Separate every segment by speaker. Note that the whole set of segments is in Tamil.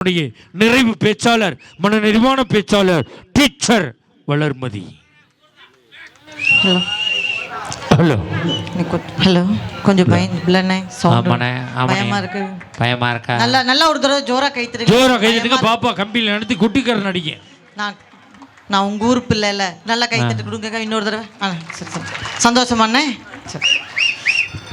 Speaker 1: நிறைவு பேச்சாளர் மன நிறைவான பேச்சாளர் teacher Valarmathi.
Speaker 2: Hello
Speaker 1: hello
Speaker 2: hello கொஞ்சம் சவுண்ட்
Speaker 3: ஆமாண்ணே.
Speaker 2: பயமா இருக்கு.
Speaker 3: பயமா இருக்கா?
Speaker 2: நல்லா நல்லா ஒரு தடவை ஜோரா கைத்துருங்க
Speaker 1: ஜோரா கைதுங்க பாப்பா கம்பியில் நடத்தி குட்டிக்காரன் நடிக்க?
Speaker 2: நான் நான் உங்க ஊர் பிள்ளை இல்ல நல்லா கை தட்டு கொடுங்க இன்னொரு தடவை. ஆ, சரி, சரி. சந்தோஷமாண்ணே. சரி.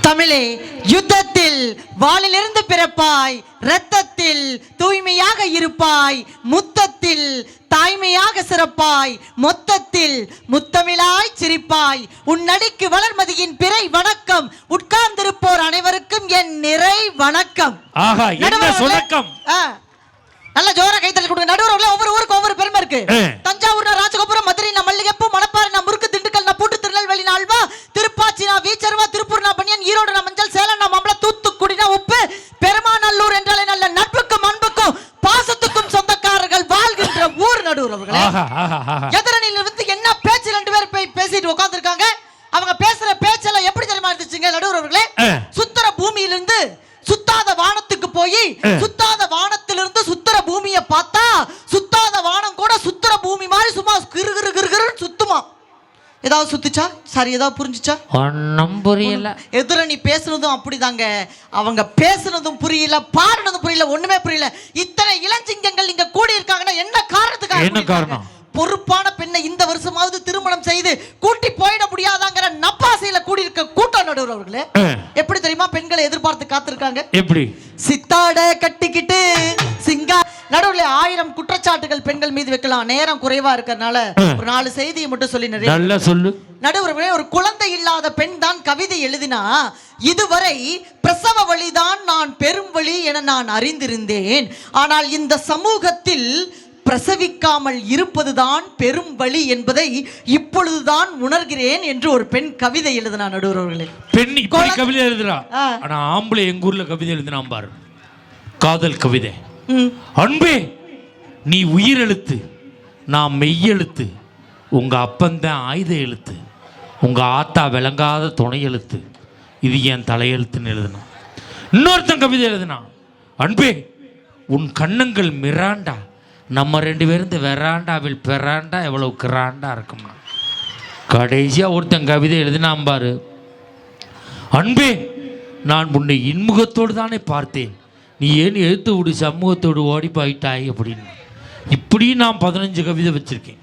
Speaker 2: தமிழே யுத்தத்தில் வாளிலிருந்து பிறப்பாய் இரத்தத்தில் தூய்மையாக இருப்பாய் முத்தத்தில் தாய்மையாக சிறப்பாய் மொத்தத்தில் முத்தமிழாய் சிரிப்பாய். உன் நடிக்கு வளர்மதியின் பிறை வணக்கம். உட்கார்ந்திருப்போர் அனைவருக்கும் என் நிறை வணக்கம். நல்ல ஜோரா கைத்தறி கொடுங்க. நடுவர்களே ஒவ்வொரு ஊருக்கு ஒவ்வொரு பெருமை இருக்கு.
Speaker 1: ஆ.
Speaker 2: தஞ்சாவூர் ராஜகோபுரம் மதுரை மல்லிகைப்பூ மணப்பாறை முறுக்கு திண்டுக்கல் பூட்டு திருநெல்வேலி அல்வா திருப்பாச்சி வீச்சர்வா திருப்பூர் பனியன் எதிரணியில இருந்து என்ன பேச்சு ரெண்டு பேர் போய் பேசிட்டு உட்கார்ந்திருக்காங்க அவங்க பேசுற பேச்செல்லாம் எப்படி தெரியுமா இருந்துச்சுங்க நடுவர் அவர்களே
Speaker 1: ஆ.
Speaker 2: சுத்தர பூமியிலிருந்து சுத்தாத வானத்துக்கு போய். சுத்தாத வானத்திலிருந்து சுத்தர பூமியை பார்த்தா சுத்தாத வானம் கூட சுத்தர பூமி மாதிரி சும்மா கிரு கிரு கிரு கிருன்னு சுத்துமா? ஏதாவது சுத்துச்சா? சாரி ஏதாவது புரிஞ்சுச்சா?
Speaker 3: ஒன்னும் புரியல.
Speaker 2: எதிரணி பேசுனதும் அப்படிதாங்க. அவங்க பேசுனதும் புரியல பாடுனதும் புரியல ஒண்ணுமே புரியல. இத்தனை இளஞ்சிங்கங்கள் இங்க கூடி இருக்காங்கன்னா என்ன காரணத்துக்காக
Speaker 1: என்ன? காரணம்?
Speaker 2: பொறுப்பான பெண்ணை இந்த வருஷமாவது திருமணம் செய்து கூட்டி போயிட முடியாதாங்கிற நப்பாசையில கூடி இருக்க
Speaker 1: ஆ.
Speaker 2: எப்படி தெரியுமா? பெண்களை எதிர்பார்த்து காத்திருக்காங்க.
Speaker 1: எப்படி?
Speaker 2: சித்தாட கட்டிக்கிட்டு சிங்கா நடுவுல ஆயிரம் குற்றச்சாட்டுகள் பெண்கள் மீது வைக்கலாம். நேரம் குறைவா இருக்கறனால ஒரு நாலு செய்தியை மட்டும் சொல்லி நிறைய
Speaker 1: நல்லா சொல்லு.
Speaker 2: நடுவர்களே ஒரு குழந்தை இல்லாத பெண் தான் கவிதை எழுதினா இதுவரை பிரசவ வழிதான் நான் பெரும் வழி என நான் அறிந்திருந்தேன். ஆனால் இந்த சமூகத்தில் பிரசவிக்காமல் இருப்பதுதான் பெரும் வழி என்பதை இப்பொழுதுதான் உணர்கிறேன் என்று ஒரு பெண் கவிதை எழுதினா நடுவர்களே.
Speaker 1: பெண் இப்படி கவிதை எழுதுறா. ஆனா ஆம்பளை எங்க ஊர்ல கவிதை எழுதுனான் பாரு. காதல் கவிதை. அன்பே நீ உயிரெழுத்து நான் மெய்யெழுத்து உங்க அப்பந்தான் ஆயுத எழுத்து உங்க ஆத்தா விளங்காத துணை எழுத்து இது என் தலையெழுத்துன்னு எழுதுனான். இன்னொருத்தன் கவிதை எழுதுனான். அன்பே உன் கண்ணங்கள் மிராண்டா நம்ம ரெண்டு பேரும் இந்த வெராண்டாவில் பெராண்டா எவ்வளவு கிராண்டா இருக்கும்னா கடைசியாக ஒருத்தன் கவிதை எழுதினான் பாரு. அன்பே நான் உன்னை இன்முகத்தோடு தானே பார்த்தேன். நீ ஏன் எழுத்து விடு சமூகத்தோடு ஓடி போயிட்டாய் அப்படின்னு. இப்படி நான் பதினஞ்சு கவிதை வச்சுருக்கேன்.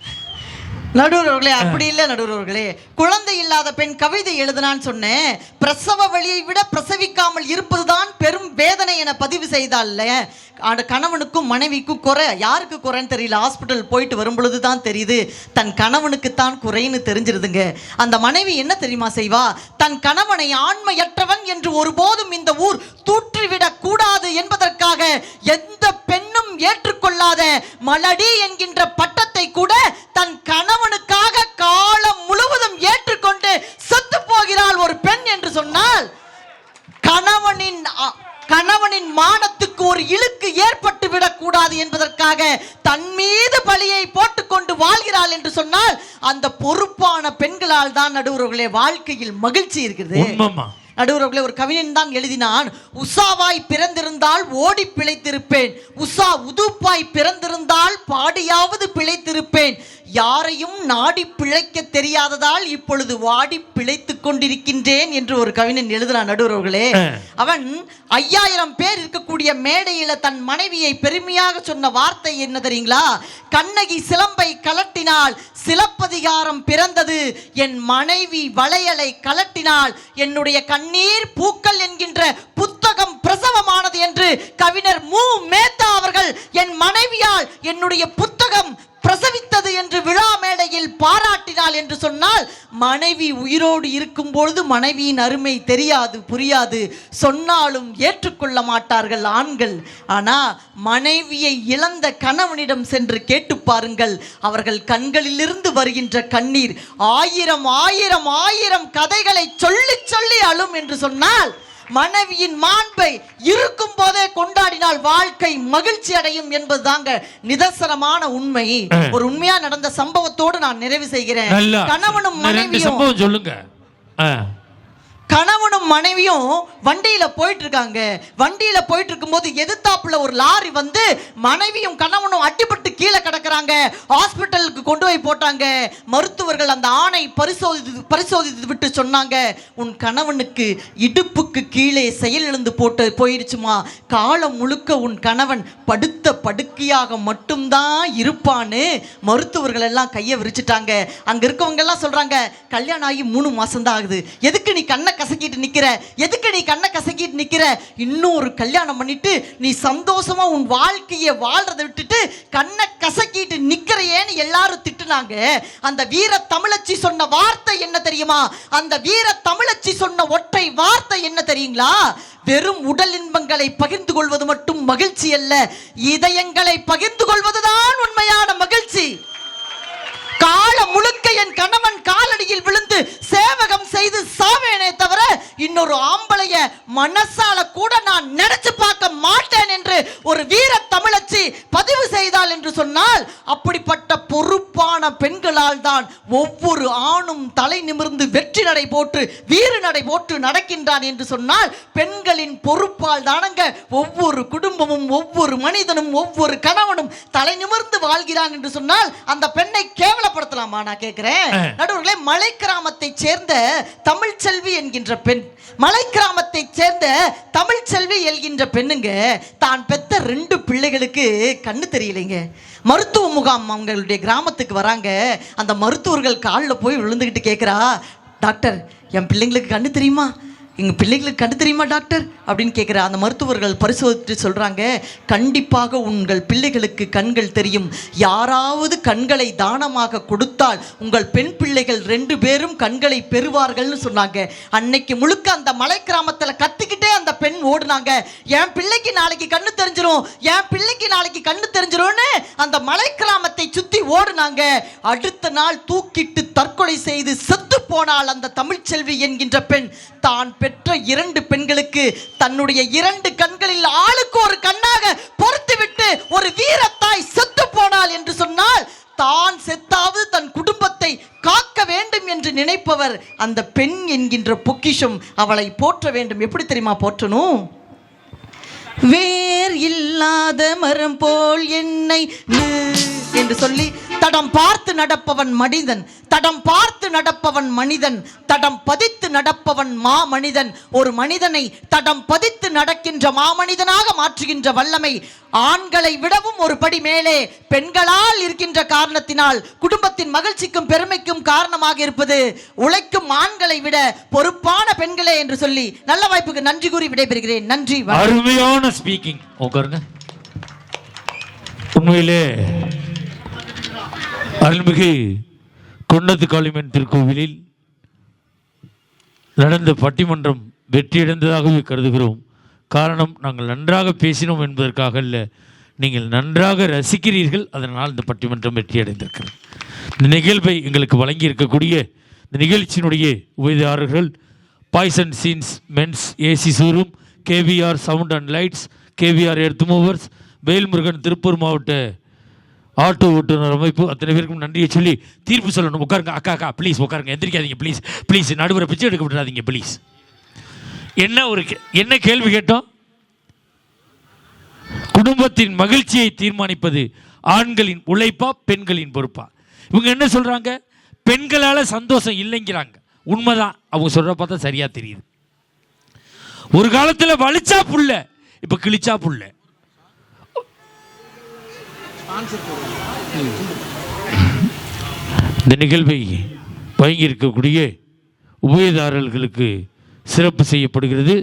Speaker 2: நடுவர்களே அப்படி இல்லை நடுவர்களே குழந்தை இல்லாத பெண் கவிதை எழுதினான்னு சொன்னேன். பிரசவ வழியை விட பிரசவிக்காமல் இருப்பதுதான் பெரும் வேதனை என பதிவு செய்தால்ல அந்த கணவனுக்கும் மனைவிக்கும் குறை. யாருக்கு குறைன்னு தெரியல. ஹாஸ்பிட்டல் போயிட்டு வரும்பொழுது தான் தெரியுது. தன் கணவனுக்கு தான் குறைன்னு தெரிஞ்சிருதுங்க. அந்த மனைவி என்ன தெரியுமா செய்வா? தன் கணவனை ஆண்மையற்றவன் என்று ஒருபோதும் இந்த ஊர் தூற்றிவிடக் கூடாது என்பதற்காக எந்த பெண்ணும் ஏற்றுக்கொள்ளாத மலடி என்கின்ற பட்டத்தை கூட தன் கணவனுக்காக காலம் முழுவதும் ஏற்றுக்கொண்டு செத்து போகிறாள் ஒரு பெண் என்று சொன்னால் கணவனின் கணவனின் மானத்துக்கு ஒரு இழுக்கு ஏற்பட்டு விடக்கூடாது என்பதற்காக தன் மீது பழியை போட்டுக்கொண்டு வாழ்கிறாள் என்று சொன்னால் அந்த பொறுப்பான பெண் பெண்களால் தான் நடுவர்களே வாழ்க்கையில் மகிழ்ச்சி இருக்கிறது
Speaker 1: உண்மைமா
Speaker 2: நடுவர்களே ஒரு கவிஞன் தான் எழுதினான் உஷாவாய் பிறந்திருந்தால் ஓடி பிழைத்திருப்பேன். உஷா உதுப்பாய் பிறந்திருந்தால் பாடியாவது பிழைத்திருப்பேன். யாரையும் நாடி பிழைக்க தெரியாததால் இப்பொழுது வாடி பிழைத்துக் கொண்டிருக்கின்றேன் என்று ஒரு கவிஞன் எழுதினான் நடுவர்களே. அவன் ஐயாயிரம் பேர் இருக்கக்கூடிய மேடையில தன் மனைவியை பெருமையாக சொன்ன வார்த்தை என்ன தெரியுங்களா? கண்ணகி சிலம்பை கலட்டினால் சிலப்பதிகாரம் பிறந்தது என் மனைவி வளையலை கலட்டினால் என்னுடைய கண்ணீர் பூக்கள் என்கின்ற புத்தகம் பிரசவமானது என்று கவிஞர் மு. மேத்தா அவர்கள் என் மனைவியால் என்னுடைய புத்தகம் பிரசவித்தது என்று விழா மேடையில் பாராட்டினாள் என்று சொன்னால் மனைவி உயிரோடு இருக்கும் பொழுது மனைவியின் அருமை தெரியாது புரியாது. சொன்னாலும் ஏற்றுக்கொள்ள மாட்டார்கள் ஆண்கள். ஆனா மனைவியை இழந்த கணவனிடம் சென்று கேட்டு பாருங்கள். அவர்கள் கண்களிலிருந்து வருகின்ற கண்ணீர். ஆயிரம் ஆயிரம் ஆயிரம் கதைகளை சொல்லி சொல்லி அழும் என்று சொன்னால் மனைவியின் மாண்பை இருக்கும் போதே கொண்டாடினால் வாழ்க்கை மகிழ்ச்சி அடையும் என்பதுதாங்க நிதர்சனமான உண்மை. ஒரு உண்மையா நடந்த சம்பவத்தோடு நான் நிறைவு செய்கிறேன். கணவனும் மனைவியும்
Speaker 1: சொல்லுங்க.
Speaker 2: கணவனும் மனைவியும் வண்டியில போயிட்டு இருக்காங்க வண்டியில போயிட்டு இருக்கும்போது எதிர்த்தாப்புல ஒரு லாரி வந்து மனைவியும் கணவனும் அடிபட்டு கீழே கிடக்குறாங்க. ஹாஸ்பிட்டலுக்கு கொண்டு போய் போட்டாங்க. மருத்துவர்கள் அந்த ஆணை பரிசோதித்து பரிசோதித்து விட்டு சொன்னாங்க. உன் கணவனுக்கு இடுப்புக்கு கீழே செயலிழந்து போட்டு போயிருச்சுமா? காலம் முழுக்க உன் கணவன் படுத்த படுக்கையாக மட்டும்தான் இருப்பான்னு மருத்துவர்கள் எல்லாம் கையை விரிச்சிட்டாங்க. அங்க இருக்கவங்க எல்லாம் சொல்றாங்க கல்யாணம் ஆகி மூணு மாசம் தான் ஆகுது. எதுக்கு நீ கண்ணை கசக்கிட்டு நிக்கிற? எதுக்கு நீ கண்ணை கசக்கிட்டு நிக்கிற? இன்னொரு கல்யாணம் பண்ணிட்டு நீ சந்தோஷமா உன் வாழ்க்கையை வாழ்றதை விட்டுட்டு கண்ணை கசக்கிட்டு நிற்கிறையேன்னு எல்லாரும் திட்டுனாங்க. அந்த வீர தமிழச்சி சொன்ன வார்த்தை என்ன தெரியுமா? அந்த வீர தமிழச்சி சொன்ன ஒற்றை வார்த்தை என்ன தெரியுங்களா? வெறும் உடல் இன்பங்களை பகிர்ந்து கொள்வது மட்டும் மகிழ்ச்சி அல்ல இதயங்களை பகிர்ந்து கொள்வதுதான் உண்மையான மகிழ்ச்சி. காலம் முழுக்க என் கணவன் காலடியில் விழுந்து சேவகம் செய்து சாவேனே இன்னொரு ஆம்பளைய மனசால கூட நான் நினைச்சு பார்க்க மாட்டேன் என்று ஒரு வீர தமிழச்சி பதிவு செய்தால் என்று சொன்னால் அப்படிப்பட்ட பொறுப்பு பொறுப்பான பெண்களால் தான் ஒவ்வொரு ஆணும் தலை நிமிர்ந்து வெற்றி நடை போட்டு வீறு நடை போட்டு நடக்கின்றான் என்று சொன்னால் பெண்களின் பொறுப்பால் தானங்க ஒவ்வொரு குடும்பமும் ஒவ்வொரு மனிதனும் ஒவ்வொரு கணவனும் தலை நிமிர்ந்து வாழ்கிறான் என்று சொன்னால் அந்த பெண்ணை கேவலப்படுத்தலாமா நான் கேட்கிறேன்? நடுவர்களே மலை கிராமத்தை சேர்ந்த தமிழ்ச்செல்வி என்கின்ற பெண் மலை கிராமத்தை சேர்ந்த தமிழ்ச்செல்வி என்கின்ற பெண்ணுங்க தான் பெத்த ரெண்டு பிள்ளைகளுக்கு கண்ணு தெரியலைங்க. மருத்துவ முகாம் அவங்களுடைய கிராமத்துக்கு வராங்க. அந்த மருத்துவர்கள் காலில் போய் விழுந்துக்கிட்டு கேட்குறா டாக்டர் என் பிள்ளைங்களுக்கு கண்ணு தெரியுமா? எங்கள் பிள்ளைங்களுக்கு கண்டு தெரியுமா டாக்டர்? அப்படின்னு கேட்குற அந்த மருத்துவர்கள் பரிசோதித்து சொல்கிறாங்க கண்டிப்பாக உங்கள் பிள்ளைகளுக்கு கண்கள் தெரியும். யாராவது கண்களை தானமாக கொடுத்தால் உங்கள் பெண் பிள்ளைகள் ரெண்டு பேரும் கண்களை பெறுவார்கள்னு சொன்னாங்க. அன்னைக்கு முழுக்க அந்த மலை கிராமத்தில் கத்திக்கிட்டே அந்த பெண் ஓடுனாங்க. என் பிள்ளைக்கு நாளைக்கு கண்ணு தெரிஞ்சிடும் என் பிள்ளைக்கு நாளைக்கு கண்ணு தெரிஞ்சிரும்னு அந்த மலை கிராமத்தை சுற்றி ஓடுனாங்க. அடுத்த நாள் தூக்கிட்டு தற்கொலை செய்து செத்து போனால் அந்த தமிழ்ச்செல்வி என்கின்ற பெண். தான் பெற்ற இரண்டு பெண்களுக்கு தன்னுடைய இரண்டு கண்களில் ஆளுக்கு ஒரு கண்ணாக பொறுத்துவிட்டு ஒரு வீரத்தாய் செத்து போனாள் என்று சொன்னால் தான் செத்தாவது தன் குடும்பத்தை காக்க வேண்டும் என்று நினைப்பவர் அந்த பெண் என்கின்ற பொக்கிஷம் அவளை போற்ற வேண்டும். எப்படி தெரியுமா போற்றணும்? வேர் இல்லாத மரம் போல் என்னை என்று சொல்லி தடம் பார்த்து நடப்பவன் மனிதன் தடம் பார்த்து நடப்பவன் மனிதன் தடம் பதித்து நடப்பவன் மா மனிதன். ஒரு மனிதனை தடம் பதித்து நடக்கின்ற மாமனிதனாக மாற்றுகின்ற வல்லமை ஆண்களை விடவும் ஒரு படி மேலே பெண்களால் இருக்கின்ற காரணத்தினால் குடும்பத்தின் மகிழ்ச்சிக்கும் பெருமைக்கும் காரணமாக இருப்பது உழைக்கும் ஆண்களை விட பொறுப்பான பெண்களே என்று சொல்லி நல்ல வாய்ப்புக்கு நன்றி கூறி விடைபெறுகிறேன். நன்றி
Speaker 1: அருமையான ஸ்பீக்கிங் உட்காருங்க உண்மையிலே அருள்மிகு கொண்டத்து காளிமன் திருக்கோவிலில் நடந்த பட்டிமன்றம் வெற்றியடைந்ததாகவே கருதுகிறோம். காரணம் நாங்கள் நன்றாக பேசினோம் என்பதற்காக அல்ல நீங்கள் நன்றாக ரசிக்கிறீர்கள். அதனால் இந்த பட்டிமன்றம் வெற்றியடைந்திருக்கிறது இந்த நிகழ்வை எங்களுக்கு வழங்கி இருக்கக்கூடிய இந்த நிகழ்ச்சியினுடைய உபயதாரர்கள் and scenes men's AC showroom KVR sound and lights KVR earth movers Velmurugan Tiruppur மாவட்ட ஆட்டோ ஓட்டுநர் அமைப்பு. அத்தனை பேருக்கும் நன்றியை சொல்லி தீர்ப்பு சொல்லணும். உட்காருங்க அக்கா அக்கா ப்ளீஸ் உட்காருங்க. எந்திரிக்காதீங்க ப்ளீஸ் ப்ளீஸ் நடுவரை பிச்சை எடுக்க விட்டுறாதீங்க ப்ளீஸ் என்ன ஒரு கே- என்ன கேள்வி கேட்டோம்? குடும்பத்தின் மகிழ்ச்சியை தீர்மானிப்பது ஆண்களின் உழைப்பா பெண்களின் பொறுப்பா? இவங்க என்ன சொல்றாங்க? பெண்களால் சந்தோஷம் இல்லைங்கிறாங்க. உண்மைதான். அவங்க சொல்கிறப்ப பார்த்தா சரியாக தெரியுது. ஒரு காலத்தில் வலிச்சா புள்ள இப்போ கிழிச்சா புள்ள. இந்த நிகழ்வை வழங்கி இருக்கக்கூடிய உபயதாரர்களுக்கு சிறப்பு செய்யப்படுகிறது.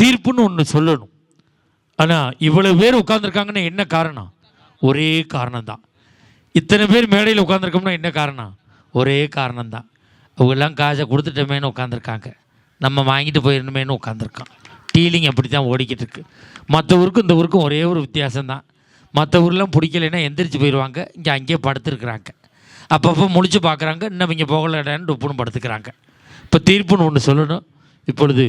Speaker 1: தீர்ப்புன்னு ஒன்று சொல்லணும். ஆனால் இவ்வளவு பேர் உட்காந்துருக்காங்கன்னா என்ன காரணம்? ஒரே காரணம் தான் இத்தனை பேர் மேடையில் உட்காந்துருக்கோம்னா என்ன காரணம்? ஒரே காரணம் தான் அவங்கெல்லாம் காசை கொடுத்துட்டோமேனு உட்காந்துருக்காங்க நம்ம வாங்கிட்டு போயிடணுமேனு உட்காந்துருக்கான் டீலிங் அப்படி தான் ஓடிக்கிட்டு இருக்கு மற்ற ஊருக்கும் இந்த ஊருக்கும் ஒரே ஒரு வித்தியாசம் தான் மற்ற ஊர்லாம் பிடிக்கலைன்னா எந்திரிச்சு போயிடுவாங்க. இங்கே அங்கேயே படுத்துருக்குறாங்க. அப்பப்போ முழிச்சு பார்க்குறாங்க. இன்னும் இங்கே போகலடான்னு டொப்புன்னு படுத்துக்கிறாங்க. இப்போ தீர்ப்புன்னு ஒன்று சொல்லணும். இப்பொழுது